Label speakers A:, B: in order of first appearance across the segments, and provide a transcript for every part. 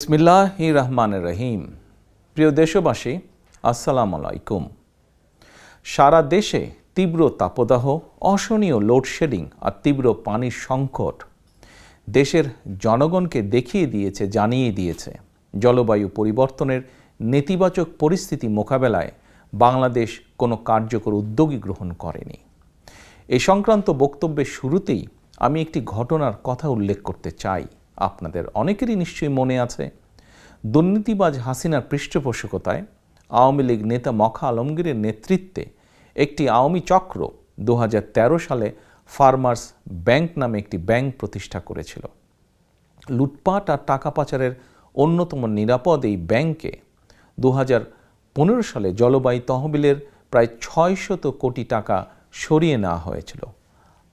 A: বিসমিল্লাহ রহমান রহিম প্রিয় দেশবাসী আসসালাম আলাইকুম সারা দেশে তীব্র তাপদাহ, অসহনীয় লোডশেডিং আর তীব্র পানির সংকট দেশের জনগণকে দেখিয়ে দিয়েছে, জানিয়ে দিয়েছে। জলবায়ু পরিবর্তনের নেতিবাচক পরিস্থিতি মোকাবেলায় বাংলাদেশ কোনো কার্যকর উদ্যোগই গ্রহণ করেনি। এ সংক্রান্ত বক্তব্যের শুরুতেই আমি একটি ঘটনার কথা উল্লেখ করতে চাই। আপনাদের অনেকেরই নিশ্চয়ই মনে আছে, দুর্নীতিবাজ হাসিনার পৃষ্ঠপোষকতায় আওয়ামী লীগ নেতা মখা আলমগীরের নেতৃত্বে একটি আওয়ামী চক্র দু হাজার তেরো সালে ফার্মার্স ব্যাংক নামে একটি ব্যাংক প্রতিষ্ঠা করেছিল। লুটপাট আর টাকা পাচারের অন্যতম নিরাপদ এই ব্যাংকে দু সালে জলবায়ু তহবিলের প্রায় ছয়শত কোটি টাকা সরিয়ে নেওয়া হয়েছিল।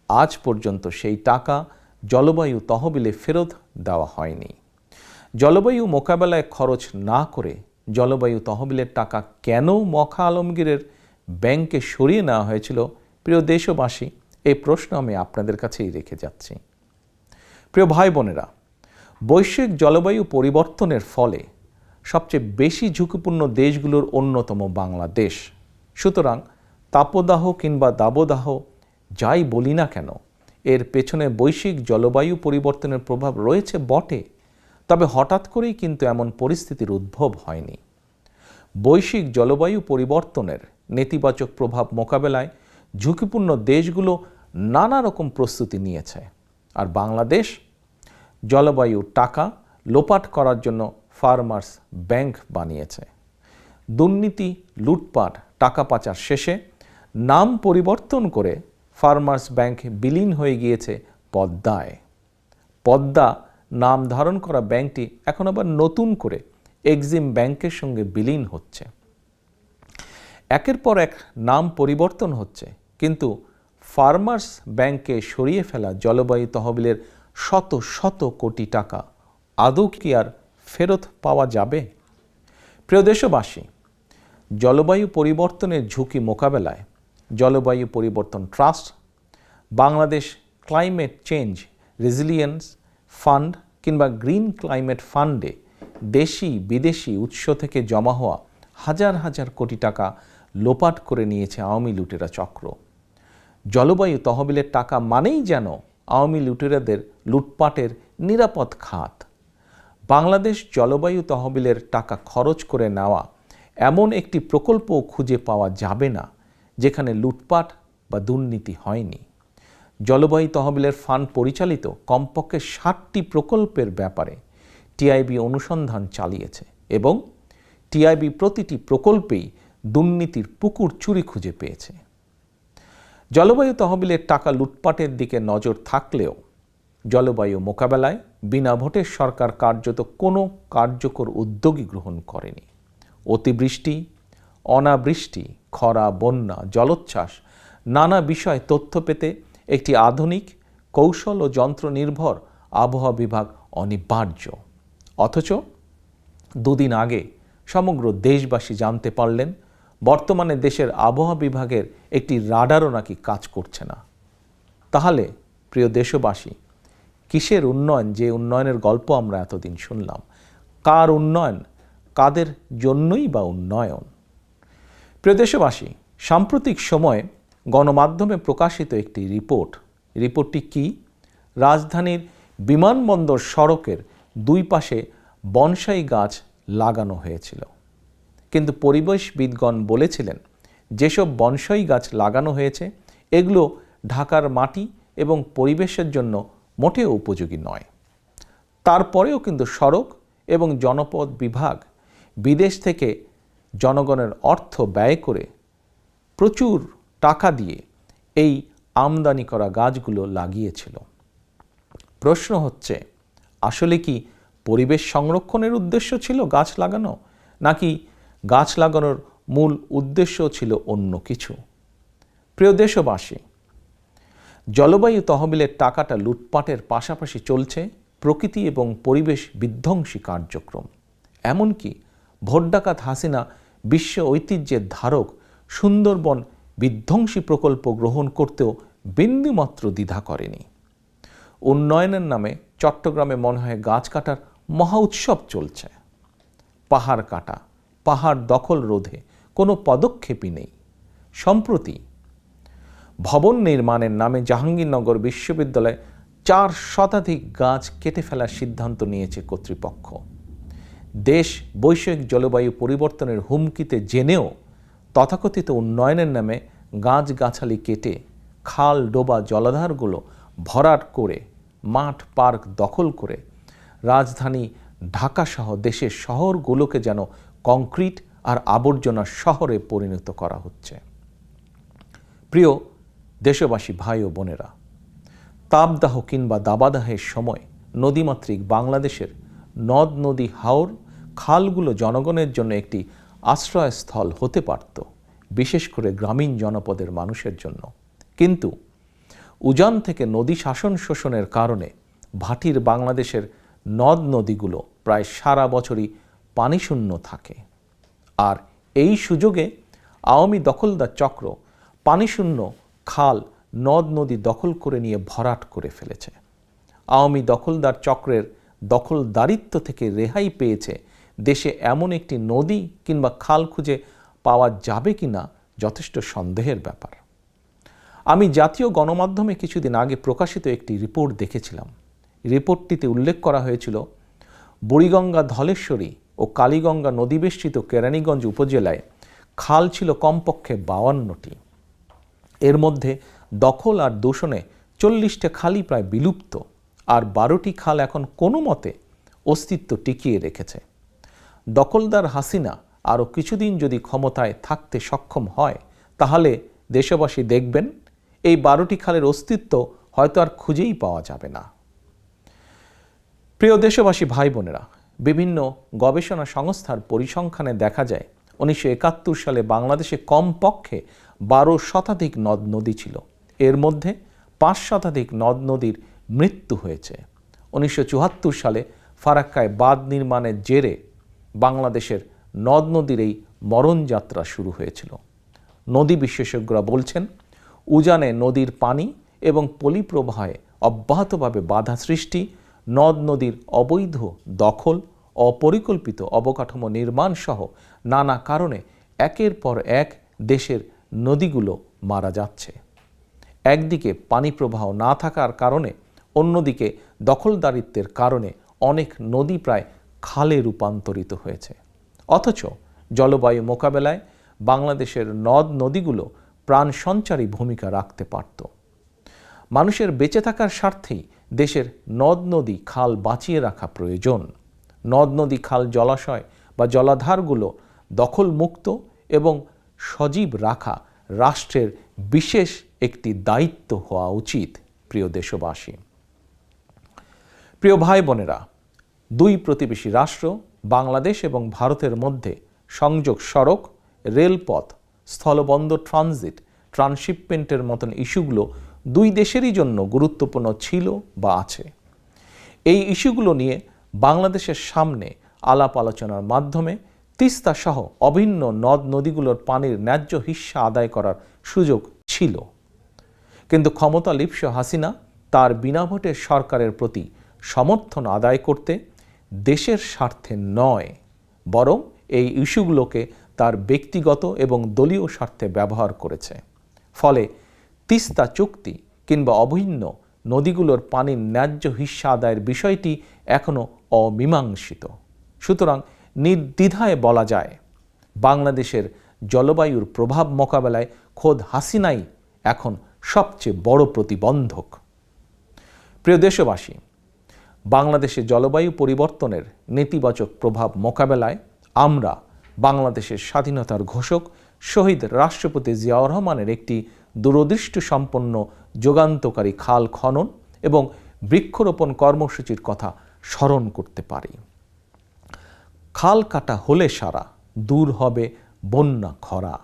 A: আজ পর্যন্ত সেই টাকা জলবায়ু তহবিলে ফেরত দেওয়া হয়নি। জলবায়ু মোকাবেলায় খরচ না করে জলবায়ু তহবিলের টাকা কেন মখা আলমগীরের ব্যাংকে সরিয়ে নেওয়া হয়েছিল? প্রিয় দেশবাসী, এই প্রশ্ন আমি আপনাদের কাছেই রেখে যাচ্ছি। প্রিয় ভাই বোনেরা বৈশ্বিক জলবায়ু পরিবর্তনের ফলে সবচেয়ে বেশি ঝুঁকিপূর্ণ দেশগুলোর অন্যতম বাংলাদেশ। সুতরাং তাপদাহ কিংবা দাবদাহ যাই বলি না কেন এর পেছনে বৈশ্বিক জলবায়ু পরিবর্তনের প্রভাব রয়েছে বটে, তবে হঠাৎ করেই কিন্তু এমন পরিস্থিতির উদ্ভব হয়নি। বৈশ্বিক জলবায়ু পরিবর্তনের নেতিবাচক প্রভাব মোকাবেলায় ঝুঁকিপূর্ণ দেশগুলো নানা রকম প্রস্তুতি নিয়েছে, আর বাংলাদেশ জলবায়ু টাকা লোপাট করার জন্য ফার্মার্স ব্যাংক বানিয়েছে। দুর্নীতি, লুটপাট, টাকা পাচার শেষে নাম পরিবর্তন করে ফার্মার্স ব্যাংক বিলীন হয়ে গিয়েছে পদ্মায়। পদ্মা নাম ধারণ করা ব্যাংকটি এখন আবার নতুন করে এক্সিম ব্যাংকের সঙ্গে বিলীন হচ্ছে। একের পর এক নাম পরিবর্তন হচ্ছে, কিন্তু ফার্মার্স ব্যাংকে সরিয়ে ফেলা জলবায়ু তহবিলের শত শত কোটি টাকা আদৌ কি আর ফেরত পাওয়া যাবে? প্রিয় দেশবাসী, জলবায়ু পরিবর্তনের ঝুঁকি মোকাবেলায় জলবায়ু পরিবর্তন trust, Bangladesh climate change resilience fund কিংবা গ্রিন ক্লাইমেট ফান্ডে দেশি বিদেশি উৎস থেকে জমা হওয়া হাজার হাজার কোটি টাকা লোপাট করে নিয়েছে আওয়ামী লুটেরা চক্র। জলবায়ু তহবিলের টাকা মানেই যেন আওয়ামী লুটেরাদের লুটপাটের নিরাপদ খাত। বাংলাদেশ জলবায়ু তহবিলের টাকা খরচ করে নেওয়া এমন একটি প্রকল্প খুঁজে পাওয়া যাবে না। যেখানে লুটপাট বা দুর্নীতি হয়নি। জলবায়ু তহবিলের ফান্ড পরিচালিত কমপক্ষে ষাটটি প্রকল্পের ব্যাপারে টিআইবি অনুসন্ধান চালিয়েছে এবং টিআইবি প্রতিটি প্রকল্পেই দুর্নীতির পুকুর চুরি খুঁজে পেয়েছে। জলবায়ু তহবিলের টাকা লুটপাটের দিকে নজর থাকলেও জলবায়ু মোকাবেলায় বিনা ভোটে সরকার কার্যত কোনো কার্যকর উদ্যোগই গ্রহণ করেনি। অতিবৃষ্টি, অনাবৃষ্টি খরা, বন্যা, জলোচ্ছ্বাস, নানা বিষয় তথ্য পেতে একটি আধুনিক কৌশল ও যন্ত্র নির্ভর আবহাওয়া বিভাগ অনিবার্য। অথচ দুদিন আগে সমগ্র দেশবাসী জানতে পারলেন, বর্তমানে দেশের আবহাওয়া বিভাগের একটি রাডারও নাকি কাজ করছে না। তাহলে, প্রিয় দেশবাসী, কিসের উন্নয়ন যে উন্নয়নের গল্প আমরা এতদিন শুনলাম? কার উন্নয়ন? কাদের জন্যই বা উন্নয়ন? প্রিয় দেশবাসী, সাম্প্রতিক সময়ে গণমাধ্যমে প্রকাশিত একটি রিপোর্ট। রিপোর্টটি কি? রাজধানীর বিমানবন্দর সড়কের দুই পাশে বনসাই গাছ লাগানো হয়েছিল। কিন্তু পরিবেশবিদগণ বলেছিলেন, যেসব বনসাই গাছ লাগানো হয়েছে, এগুলো ঢাকার মাটি এবং পরিবেশের জন্য মোটেও উপযোগী নয়। তারপরেও কিন্তু সড়ক এবং জনপদ বিভাগ বিদেশ থেকে জনগণের অর্থ ব্যয় করে প্রচুর টাকা দিয়ে এই আমদানি করা গাছগুলো লাগিয়েছিল। প্রশ্ন হচ্ছে, আসলে কি পরিবেশ সংরক্ষণের উদ্দেশ্য ছিল গাছ লাগানো, নাকি গাছ লাগানোর মূল উদ্দেশ্য ছিল অন্য কিছু? প্রিয় দেশবাসী, জলবায়ু তহবিলের টাকাটা লুটপাটের পাশাপাশি চলছে প্রকৃতি এবং পরিবেশ বিধ্বংসী কার্যক্রম। এমনকি ভোট ডাকাত হাসিনা বিশ্ব ঐতিহ্যের ধারক সুন্দরবন বিধ্বংসী প্রকল্প গ্রহণ করতেও বিন্দুমাত্র দ্বিধা করেনি। উন্নয়নের নামে চট্টগ্রামে মনে হয় গাছ কাটার মহা উৎসব চলছে। পাহাড় কাটা, পাহাড় দখল রোধে কোনো পদক্ষেপই নেই। সম্প্রতি ভবন নির্মাণের নামে জাহাঙ্গীরনগর বিশ্ববিদ্যালয়ে চার শতাধিক গাছ কেটে ফেলার সিদ্ধান্ত নিয়েছে কর্তৃপক্ষ। দেশ বৈষয়িক জলবায়ু পরিবর্তনের হুমকিতে জেনেও তথাকথিত উন্নয়নের নামে গাছগাছালি কেটে খাল ডোবা জলাধারগুলো ভরাট করে, মাঠ, পার্ক দখল করে, রাজধানী ঢাকাসহ দেশের শহরগুলোকে যেন কংক্রিট আর আবর্জনা শহরে পরিণত করা হচ্ছে। প্রিয় দেশবাসী, ভাই ও বোনেরা, তাপদাহ কিংবা দাবাদাহের সময় নদীমাতৃক বাংলাদেশের নদ নদী হাওর খালগুলো জনগণের জন্য একটি আশ্রয়স্থল হতে পারত, বিশেষ করে গ্রামীণ জনপদের মানুষের জন্য। কিন্তু উজান থেকে নদী শাসন শোষণের কারণে ভাটির বাংলাদেশের নদ নদীগুলো প্রায় সারা বছরই পানিশূন্য থাকে। আর এই সুযোগে আওয়ামী দখলদার চক্র পানিশূন্য খাল, নদ নদী দখল করে নিয়ে ভরাট করে ফেলেছে। আওয়ামী দখলদার চক্রের দখলদারিত্ব থেকে রেহাই পেয়েছে দেশে এমন একটি নদী কিংবা খাল খুঁজে পাওয়া যাবে কিনা যথেষ্ট সন্দেহের ব্যাপার। আমি জাতীয় গণমাধ্যমে কিছুদিন আগে প্রকাশিত একটি রিপোর্ট দেখেছিলাম। রিপোর্টটিতে উল্লেখ করা হয়েছিল, বুড়িগঙ্গা ধলেশ্বরী ও কালীগঙ্গা নদীবেষ্টিত কেরানীগঞ্জ উপজেলায় খাল ছিল কমপক্ষে বাউান্নটি। এর মধ্যে দখল আর দূষণে চল্লিশটা খালই প্রায় বিলুপ্ত, আর বারোটি খাল এখন কোনো মতে অস্তিত্ব টিকিয়ে রেখেছে। দখলদার হাসিনা আরও কিছুদিন যদি ক্ষমতায় থাকতে সক্ষম হয়, তাহলে দেশবাসী দেখবেন এই বারোটি খালের অস্তিত্ব হয়তো আর খুঁজেই পাওয়া যাবে না। প্রিয় দেশবাসী, ভাই বোনেরা, বিভিন্ন গবেষণা সংস্থার পরিসংখ্যানে দেখা যায়, উনিশশো একাত্তর সালে বাংলাদেশে কমপক্ষে বারো শতাধিক নদ নদী ছিল। এর মধ্যে পাঁচ শতাধিক নদ নদীর মৃত্যু হয়েছে। উনিশশো চুয়াত্তর সালে ফারাক্কায় বাঁধ নির্মাণের জেরে বাংলাদেশের নদ নদীর এই মরণযাত্রা শুরু হয়েছিল। নদী বিশেষজ্ঞরা বলছেন, উজানে নদীর পানি এবং পলিপ্রবাহে অব্যাহতভাবে বাধা সৃষ্টি, নদ নদীর অবৈধ দখল, অপরিকল্পিত অবকাঠামো নির্মাণ সহ নানা কারণে একের পর এক দেশের নদীগুলো মারা যাচ্ছে। একদিকে পানি প্রবাহ না থাকার কারণে, অন্যদিকে দখলদারিত্বের কারণে অনেক নদী প্রায় খালে রূপান্তরিত হয়েছে। অথচ জলবায়ু মোকাবেলায় বাংলাদেশের নদ নদীগুলো প্রাণ সঞ্চারী ভূমিকা রাখতে পারত। মানুষের বেঁচে থাকার স্বার্থেই দেশের নদ নদী খাল বাঁচিয়ে রাখা প্রয়োজন। নদ নদী খাল জলাশয় বা জলাধারগুলো দখলমুক্ত এবং সজীব রাখা রাষ্ট্রের বিশেষ একটি দায়িত্ব হওয়া উচিত, প্রিয় দেশবাসী। প্রিয় ভাই বোনেরা দুই প্রতিবেশী রাষ্ট্র, বাংলাদেশ এবং ভারতের মধ্যে সংযোগ সড়ক, রেলপথ, স্থলবন্দর ট্রানজিট ট্রান্সশিপমেন্টের মতন ইস্যুগুলো দুই দেশেরই জন্য গুরুত্বপূর্ণ ছিল বা আছে। এই ইস্যুগুলো নিয়ে বাংলাদেশের সামনে আলাপ আলোচনার মাধ্যমে তিস্তা সহ অভিন্ন নদ নদীগুলোর পানির ন্যায্য হিস্সা আদায় করার সুযোগ ছিল। কিন্তু ক্ষমতা লিপ্স হাসিনা তার বিনা ভোটের সরকারের প্রতি সমর্থন আদায় করতে দেশের স্বার্থে নয়, বরং এই ইস্যুগুলোকে তার ব্যক্তিগত এবং দলীয় স্বার্থে ব্যবহার করেছে। ফলে তিস্তা চুক্তি কিংবা অভিন্ন নদীগুলোর পানির ন্যায্য হিস্সা আদায়ের বিষয়টি এখনও অমীমাংসিত। সুতরাং নির্দ্বিধায় বলা যায়, বাংলাদেশের জলবায়ুর প্রভাব মোকাবেলায় খোদ হাসিনাই এখন সবচেয়ে বড় প্রতিবন্ধক। প্রিয় দেশবাসী বাংলাদেশে জলবায়ু পরিবর্তনের নেতিবাচক প্রভাব মোকাবেলায় আমরা বাংলাদেশের স্বাধীনতার ঘোষক শহীদ রাষ্ট্রপতি জিয়াউর রহমানের একটি দূরদৃষ্টি সম্পন্ন যুগান্তকারী খাল খনন এবং বৃক্ষরোপণ কর্মসূচির কথা স্মরণ করতে পারি। খাল কাটা হলে সারা, দূর হবে বন্যা খরা।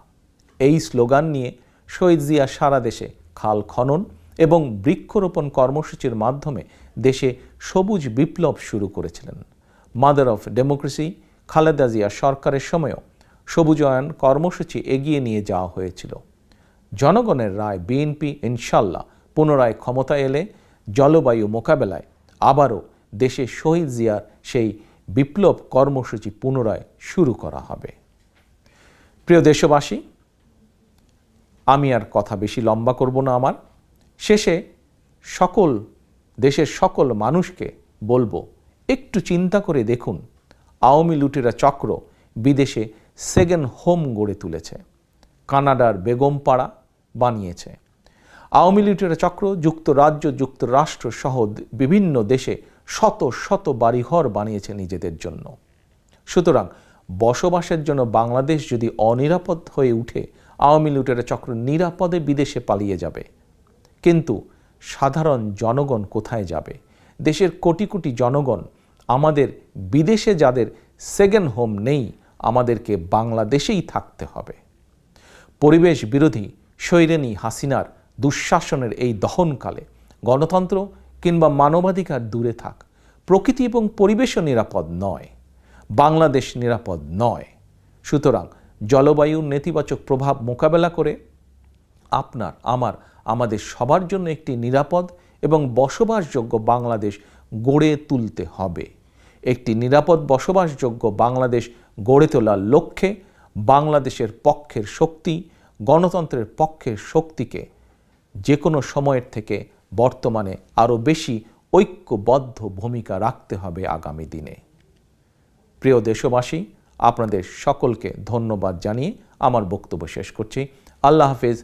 A: এই স্লোগান নিয়ে শহীদ জিয়া সারা দেশে খাল খনন এবং বৃক্ষরোপণ কর্মসূচির মাধ্যমে দেশে সবুজ বিপ্লব শুরু করেছিলেন। Mother of democracy Khaleda Zia সরকারের সময়ও সবুজায়ন কর্মসূচি এগিয়ে নিয়ে যাওয়া হয়েছিল। জনগণের রায় বিএনপি ইনশাল্লাহ পুনরায় ক্ষমতা এলে জলবায়ু মোকাবেলায় আবারও দেশে শহীদ জিয়ার সেই বিপ্লব কর্মসূচি পুনরায় শুরু করা হবে। প্রিয় দেশবাসী, আমি আর কথা বেশি লম্বা করব না আমার। শেষে সকল, দেশের সকল মানুষকে বলব, একটু চিন্তা করে দেখুন, আওয়ামী লুটেরা চক্র বিদেশে সেকেন্ড হোম গড়ে তুলেছে, কানাডার বেগমপাড়া বানিয়েছে। আওয়ামী লুটেরা চক্র, যুক্তরাজ্য, যুক্তরাষ্ট্র সহ বিভিন্ন দেশে শত শত বাড়িঘর বানিয়েছে নিজেদের জন্য। সুতরাং বসবাসের জন্য বাংলাদেশ যদি অনিরাপদ হয়ে উঠে, আওয়ামী লুটেরা চক্র নিরাপদে বিদেশে পালিয়ে যাবে। কিন্তু সাধারণ জনগণ কোথায় যাবে? দেশের কোটি কোটি জনগণ, আমাদের বিদেশে যাদের সেকেন্ড হোম নেই, আমাদেরকে বাংলাদেশেই থাকতে হবে। পরিবেশ বিরোধী সৈরেনী হাসিনার দুঃশাসনের এই দহনকালে গণতন্ত্র কিংবা মানবাধিকার দূরে থাক, প্রকৃতি এবং পরিবেশও নিরাপদ নয়, বাংলাদেশ নিরাপদ নয়। সুতরাং জলবায়ুর নেতিবাচক প্রভাব মোকাবেলা করে আপনার, আমার আমাদের সবার জন্য একটি নিরাপদ এবং বসবাসযোগ্য বাংলাদেশ গড়ে তুলতে হবে। একটি নিরাপদ বসবাসযোগ্য বাংলাদেশ গড়ে তোলার লক্ষ্যে বাংলাদেশের পক্ষের শক্তি, গণতন্ত্রের পক্ষের শক্তিকে যে কোনো সময়ের থেকে বর্তমানে আরও বেশি ঐক্যবদ্ধ ভূমিকা রাখতে হবে আগামী দিনে। প্রিয় দেশবাসী, আপনাদের সকলকে ধন্যবাদ জানিয়ে আমার বক্তব্য শেষ করছি। আল্লাহ হাফেজ।